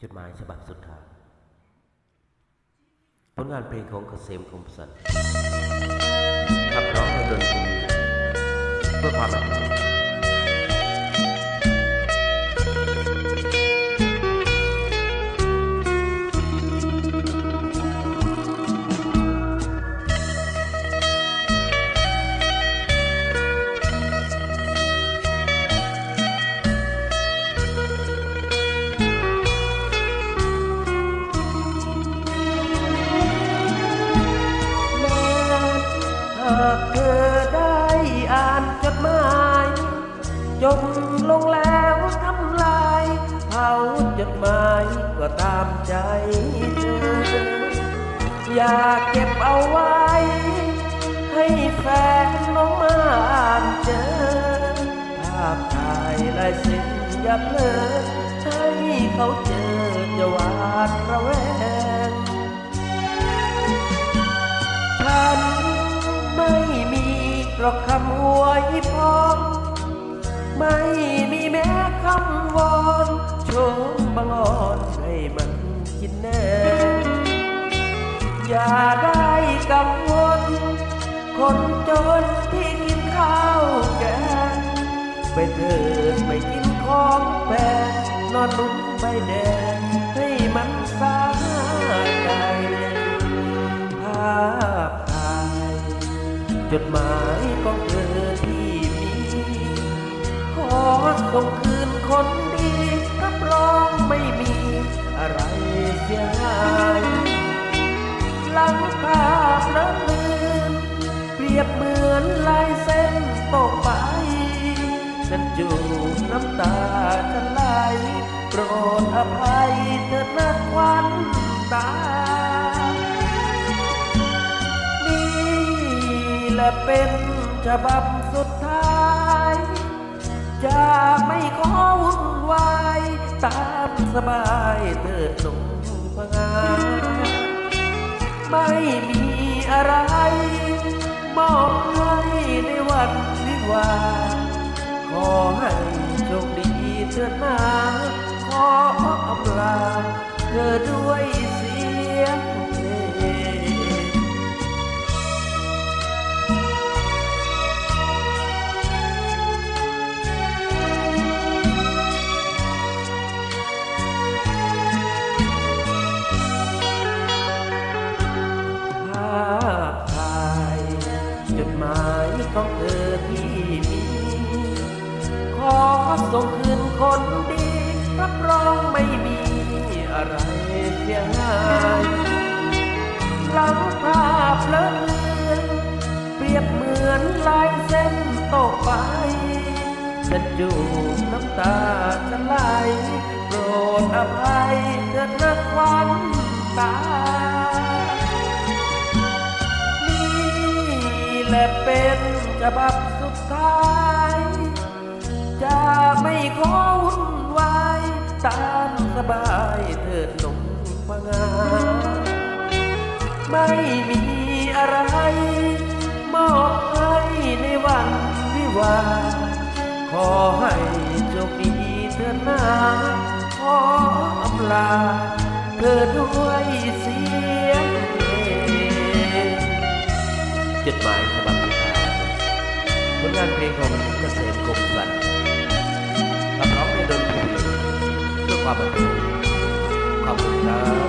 จดหมายฉบับสุดท้ายผลงานเพลงของเกษมคมสันขับร้องโดยดนตรีเพื่อความบันเทิง จบลงแล้วทำลายเผาจดหมายก็ตามใจเธออยากเก็บเอาไว้ ให้แฟนน้องมาอ่านเจอ ภาพถ่ายลายเส้นอย่าเพลินให้เขาเจอจะหวาดระแวงฉันไม่มีหรอกคำอวยพร ไม่มีแม้คำวอนโชมบังอ่อนให้มันกินแน่อย่าได้กังวลคนจนที่กินข้าวแกงไปเถิดไปกินของแพงนอนลุ้นใบแดงให้มันสาใจภาพถ่ายจดหมาย ส่งคืนคนดีรับรองไม่มีอะไรเสียหายหลังภาพละเลือนเปรียบเหมือนลายเส้นตกไป ฉันจูบน้ำตาฉันไหลโปรดอภัยเถิดนะควันตา นี่แหละเป็นฉบับสุด สบายเถิดหนุ่มพงาไม่มีอะไร มอบให้ในวันวิวา ขอให้โชคดีเถิดนาขออำลาเธอด้วยสิ ส่งคืนคนดีรับรองไม่มีอะไรเสียหายหลังภาพเลอะเลือนเปรียบเหมือนลายเส้นตกไปฉันจูบน้ำตาจะไหลโปรดอภัยเถิดนะควันตา นี่แหละเป็นฉบับสุดท้าย จะไม่ขอวุ่นวายตามสบายเถิดหนุ่มพงาไม่มีอะไร มอบให้ในวันวิวา ขอให้โชคดีเถิดนาขออำลาเธอด้วยเสียงเพลงจดหมายฉบับสุดท้าผลงานเพลงของเกษมคมสันต์ขับร้องในดนตรี ความบันเทิงขอบคุณครับ